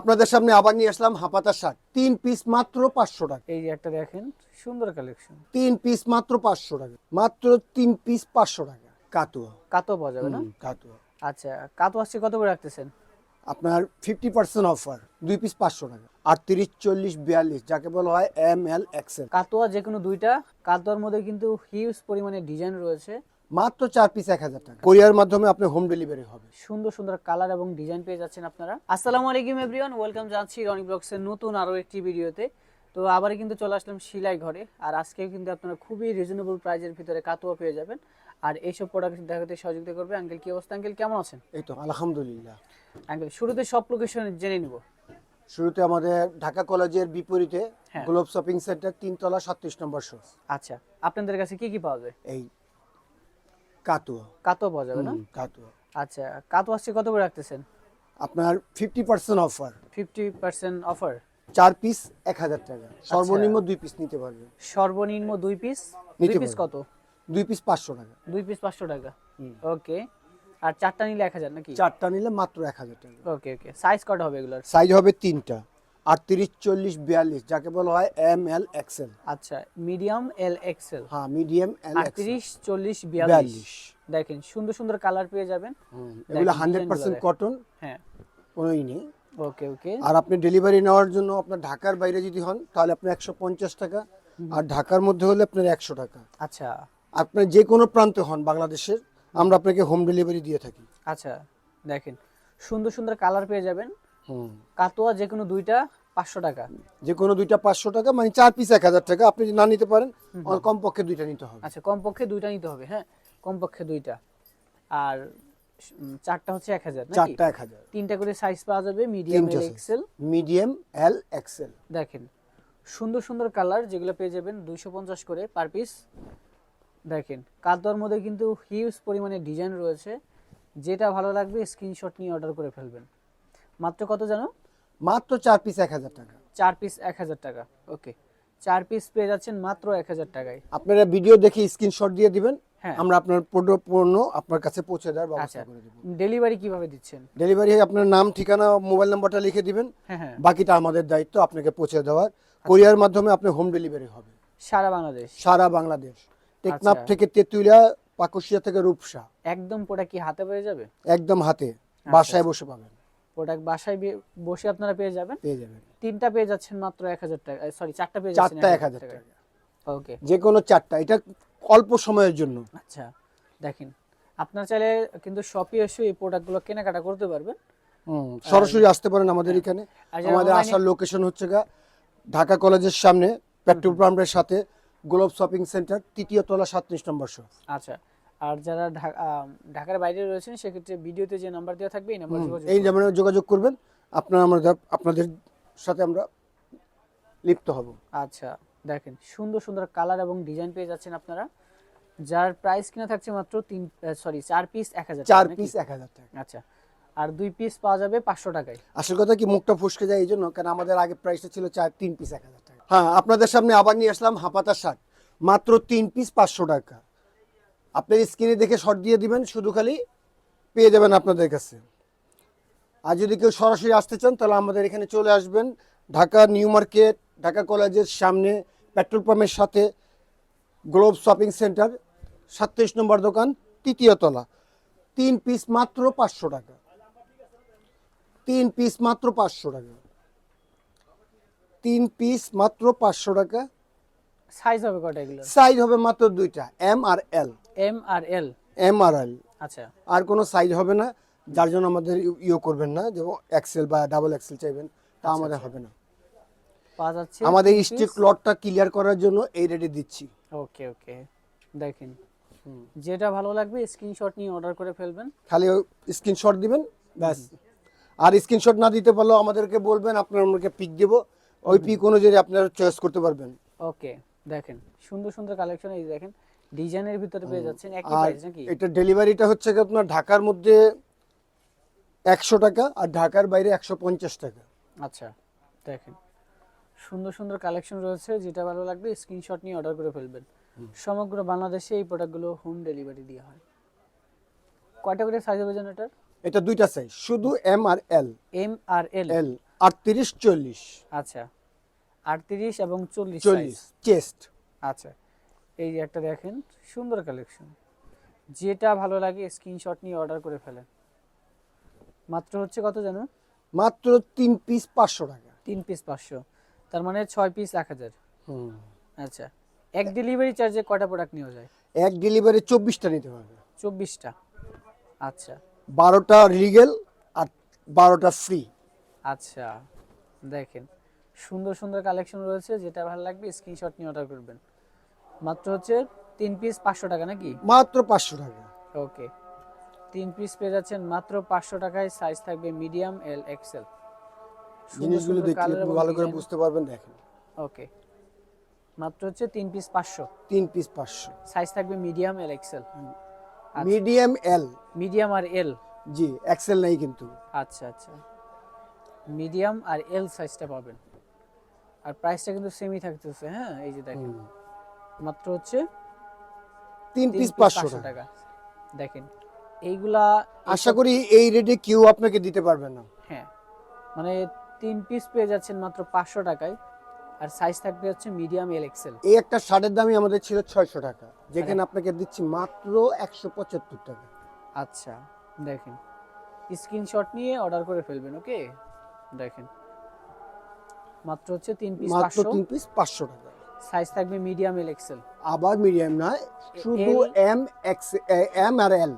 আপনাদের সামনে আবার নিয়ে আসলাম হাপাতা শার্ট। তিন পিস মাত্র পাঁচশো টাকা। এই একটা দেখেন সুন্দর কালেকশন তিন পিস মাত্র পাঁচশো টাকা। মাত্র তিন পিস পাঁচশো টাকা। কাতুয়া। কাতো পাওয়া যাবে না? কাতুয়া। আচ্ছা কাতো আসছে কত করে রাখতেছেন? আপনার ফিফটি পার্সেন্ট অফার দুই পিস পাঁচশো টাকা। আটত্রিশ চল্লিশ বিয়াল্লিশ যাকে বলা হয় এম এল এক্সেল কাতোয়া যে কোনো দুইটা কাতোয়ার মধ্যে কিন্তু হিউজ পরিমাণে ডিজাইন রয়েছে। মাত্র চার পিস এক হাজার টাকা। কোরিয়ার মাধ্যমে আপনি হোম ডেলিভারি হবে। সুন্দর সুন্দর কালার এবং ডিজাইন পেয়ে যাচ্ছেন আপনারা। আসসালামু আলাইকুম এভরিওয়ান ওয়েলকাম জানাচ্ছি রনি ব্লগসের নতুন আরও একটি ভিডিওতে। তো আবার কিন্তু চলে আসলাম সিলাই ঘরে। আর আজকেও কিন্তু আপনারা খুবই রিজনেবল প্রাইজের ভিতরে কাতোয়া পেয়ে যাবেন। আর এইসব প্রোডাক্ট দেখাতে সহযোগিতা করবে। আঙ্কেল কি অবস্থা? আঙ্কেল কেমন আছেন? এই তো আলহামদুলিল্লাহ। আঙ্কেল শুরুতে সব লোকেশন জেনে নিব। শুরুতে আমাদের ঢাকা কলেজের বিপরীতে। গ্লোব শপিং সেন্টার তিনতলা সাতত্রিশ নম্বর শো আচ্ছা আপনাদের কাছে কি কি পাওয়া যায়? এই কাতুয়া। কাতোয়া পাওয়া যাবে না? কাতুয়া। আচ্ছা কাতো আসছে কত করে রাখতেছেন? আপনার fifty percent offer fifty percent offer চার পিস এক হাজার টাকা। আচ্ছা। সর্বনিম্ন দুই পিস নিতে পারবে। সর্বনিম্ন দুই পিস দুই পিস কত? দুই পিস পাঁচশো টাকা। দুই পিস পাঁচশো টাকা। ওকে। আর চারটা নিলে এক হাজার নাকি? চারটা নিলে মাত্র এক হাজার টাকা। ওকে ওকে। সাইজ কটা হবে এগুলোর? সাইজ হবে তিনটা। আটত্রিশ চল্লিশ বিয়াল্লিশ যাকে বলা হয় এম এল এক্সেল। আচ্ছা মিডিয়াম এল এক্সেল। হ্যাঁ মিডিয়াম এল আটত্রিশ চল্লিশ বিয়াল্লিশ। দেখেন সুন্দর সুন্দর কালার পেয়ে যাবেন। এগুলো হান্ড্রেড পার্সেন্ট কটন হ্যাঁ। কোনোই নেই। ওকে ওকে। আর আপনি ডেলিভারি নেওয়ার জন্য আপনার ঢাকার বাইরে যদি হন তাহলে আপনার একশো পঞ্চাশ টাকা। আর ঢাকার মধ্যে হলে আপনার একশো টাকা। আচ্ছা। আপনার যে কোনো প্রান্তে হন বাংলাদেশের আমরা আপনাকে হোম ডেলিভারি দিয়ে থাকি। আচ্ছা দেখেন সুন্দর সুন্দর কালার পেয়ে যাবেন। কাতোয়া যে কোনো দুইটা পাঁচশো টাকা। যে কোনো দুইটা পাঁচশো টাকা মানে চার পিস এক হাজার টাকা আপনি যদি না নিতে পারেন কমপক্ষে দুইটা নিতে হবে। আচ্ছা কমপক্ষে দুইটা নিতে হবে হ্যাঁ? কমপক্ষে দুইটা। আর চারটা হচ্ছে এক হাজার চারটা এক হাজার। তিনটা করে সাইজ পাওয়া যাবে medium L XL medium L XL দেখেন সুন্দর সুন্দর কালার যেগুলো পেয়ে যাবেন দুইশো পঞ্চাশ করে পার পিস দেখেন কাতোয়ার মধ্যে কিন্তু হিউজ পরিমাণে ডিজাইন রয়েছে। যেটা ভালো লাগবে স্ক্রিনশট নিয়ে অর্ডার করে ফেলবেন। মাত্র কত জানো? মাত্র চার পিস এক হাজার টাকা। চার পিস এক হাজার টাকা ওকে চার পিস পেয়ে যাচ্ছেন মাত্র এক হাজার টাকায়। আপনারা ভিডিও দেখে স্ক্রিনশট দিয়ে দিবেন হ্যাঁ। আমরা আপনার পণ্য- পণ্য আপনার কাছে পৌঁছে দেওয়ার আচ্ছা ব্যবস্থা করে দেবো। ডেলিভারি কীভাবে দিচ্ছেন? ডেলিভারি আপনার নাম ঠিকানা মোবাইল নাম্বারটা লিখে দিবেন। হ্যাঁ হ্যাঁ। বাকিটা আমাদের দায়িত্ব আপনাকে পৌঁছে দেওয়ার। কোরিয়ার মাধ্যমে আপনি হোম ডেলিভারি হবে। সারা বাংলাদেশ? সারা বাংলাদেশ। টেকনাফ আচ্ছা। থেকে তেঁতুলিয়া পাকুশিয়া থেকে রূপসা। একদম প্রোডাক্ট কি হাতে পেয়ে যাবে? একদম হাতে। আচ্ছা। বাসায় বসে পাবেন। প্রোডাক্ট বাসায় বসে আপনারা পেয়ে যাবেন। পেয়ে যাবেন। তিনটা পেয়ে যাচ্ছেন মাত্র এক হাজার টাকা সরি চারটা পেয়ে যাচ্ছেন চারটা এক হাজার টাকা। ওকে যে কোনো চারটা এটা অল্প সময়ের জন্য। আচ্ছা দেখেন আপনার চাইলে কিন্তু শপে এসে এই প্রোডাক্টগুলো কেনাকাটা করতে পারবেন। হুম, সরাসরি আসতে পারেন আমাদের এখানে। আমাদের আসার লোকেশন হচ্ছে গা ঢাকা কলেজের সামনে পেট্রোল পাম্পের সাথে গ্লোব শপিং সেন্টার তৃতীয় তলা সাতত্রিশ নম্বর শপ আচ্ছা আর যারা ঢাকার বাইরে রয়েছেন সেক্ষেত্রে ভিডিওতে যে নাম্বার দেওয়া থাকবে এই নাম্বার যোগাযোগ এই। যেমন যোগাযোগ করবেন। আপনার আমরা আপনাদের সাথে আমরা লিপ্ত হব। আচ্ছা দেখেন সুন্দর সুন্দর কালার এবং ডিজাইন পেয়ে যাচ্ছেন আপনারা। যার প্রাইস কিনা থাকছে মাত্র তিন সরি চার পিস এক হাজার চার পিস এক হাজার টাকা। আচ্ছা আর দুই পিস পাওয়া যাবে পাঁচশো টাকায়। আসল কথা কি মুখটা ফুসকে যায় এই জন্য কারণ আমাদের আগে প্রাইসটা ছিল চার তিন পিস এক হাজার টাকা। হ্যাঁ আপনাদের সামনে আবার নিয়ে আসলাম হাপাতা শার্ট। মাত্র তিন পিস পাঁচশো টাকা। আপনার স্ক্রিনে দেখে শর্ট দিয়ে দিবেন শুধু খালি পেয়ে যাবেন আপনাদের কাছে। আর যদি কেউ সরাসরি আসতে চান তাহলে আমাদের এখানে চলে আসবেন ঢাকা নিউ মার্কেট ঢাকা কলেজের সামনে পেট্রোল পাম্পের সাথে গ্লোব শপিং সেন্টার সাতত্রিশ নম্বর দোকান তৃতীয় তলা। তিন পিস মাত্র পাঁচশো টাকা। তিন পিস মাত্র পাঁচশো টাকা। তিন পিস মাত্র পাঁচশো টাকা। সাইজ হবে কটা এগুলো সাইজ হবে মাত্র দুইটা এম আর এল এম আর এল? এম আর এল। আচ্ছা। আর কোনো সাইজ হবে না। যার জন্য আমাদের ইয়ে করবেন না যেমন এক্সেল বা ডাবল এক্সেল চাইবেন তা আমাদের হবে না। আমাদের স্টিক লটটা ক্লিয়ার করার জন্য এই রেটে দিচ্ছি। ওকে ওকে দেখেন। যেটা ভালো লাগবে স্ক্রিনশট নিয়ে অর্ডার করে ফেলবেন। খালি স্ক্রিনশট দিবেন ব্যাস। আর স্ক্রিনশট না দিতে পারলেও আমাদেরকে বলবেন আপনার আমাকে পিক দেবো। ওই পিক অনুযায়ী আপনারা চয়েস করতে পারবেন। ওকে দেখেন সুন্দর সুন্দর কালেকশন এই দেখেন ডিজাইনের ভিতরে পেয়ে যাচ্ছেন একই প্রাইস নাকি? এটা ডেলিভারিটা হচ্ছে কি আপনার ঢাকার মধ্যে একশো টাকা আর ঢাকার বাইরে একশো পঞ্চাশ টাকা। আচ্ছা দেখেন সুন্দর সুন্দর কালেকশন রয়েছে যেটা ভালো লাগবে স্ক্রিনশট নিয়ে অর্ডার করে ফেলবেন। সমগ্র বাংলাদেশে এই প্রোডাক্টগুলো হোম ডেলিভারি দেওয়া হয়। কয়টা করে সাইজ হবে যেন এটার এটা দুইটা সাইজ শুধু এম আর এল এম আর এল এল আটত্রিশ চল্লিশ। আচ্ছা। আটত্রিশ এবং চল্লিশ চল্লিশ চেস্ট আচ্ছা এই একটা দেখেন সুন্দর কালেকশন যেটা ভালো লাগে স্ক্রিনশট নিয়ে অর্ডার করে ফেলেন। মাত্র হচ্ছে কত জানো মাত্র তিন পিস পাঁচশো টাকা। তিন পিস পাঁচশো। তার মানে ছয় পিস এক হাজার। হুম। আচ্ছা এক ডেলিভারি চার্জে কয়টা প্রোডাক্ট নেওয়া যায়? এক ডেলিভারি চব্বিশটা নিতে পারবে চব্বিশটা। আচ্ছা। বারোটা রিগেল আর বারোটা ফ্রি আচ্ছা দেখেন। সুন্দর সুন্দর কালেকশন রয়েছে যেটা ভালো লাগবে স্ক্রিনশট নিয়ে অর্ডার করবেন। মাত্র হচ্ছে তিন পিস পাঁচশো টাকা নাকি? মাত্র পাঁচশো টাকা। ওকে তিন পিস পেয়ে যাচ্ছেন মাত্র পাঁচশো টাকায় সাইজ থাকবে মিডিয়াম এল এক্সেল জিনিসগুলো দেখলে একটু ভালো করে বুঝতে পারবেন দেখেন। ওকে মাত্র হচ্ছে তিন পিস পাঁচশো। তিন পিস পাঁচশো। সাইজ থাকবে medium L XL. Medium L medium আর এল জি এক্সেল নাই কিন্তু। আচ্ছা আচ্ছা। মিডিয়াম আর এল সাইজটা পাবেন। আর প্রাইসটা কিন্তু সেমই থাকতেছে হ্যাঁ? এই যে দেখেন। মাত্র হচ্ছে তিন পিস পাঁচশো 500 টাকা। টাকা। দেখেন এইগুলা আশা করি এই রেটে কেউ আপনাকে দিতে পারবে না। হ্যাঁ মানে তিন পিস পেয়ে যাচ্ছেন মাত্র পাঁচশো টাকায় আর সাইজ থাকবে হচ্ছে মিডিয়াম এল এক্সেল এই একটা শার্টের দামই আমাদের ছিল ছয়শো টাকা। যেখানে আপনাকে দিচ্ছি মাত্র একশো পঁচাত্তর টাকা। আচ্ছা দেখেন। স্ক্রিনশট নিয়ে অর্ডার করে ফেলবেন ওকে দেখেন। মাত্র হচ্ছে তিন পিস মাত্র তিন পিস পাঁচশো টাকা। সাইজ থাকবে মিডিয়াম এল এক্সেল আবার মিডিয়াম নয় শুধু এম এক্স এম আর এল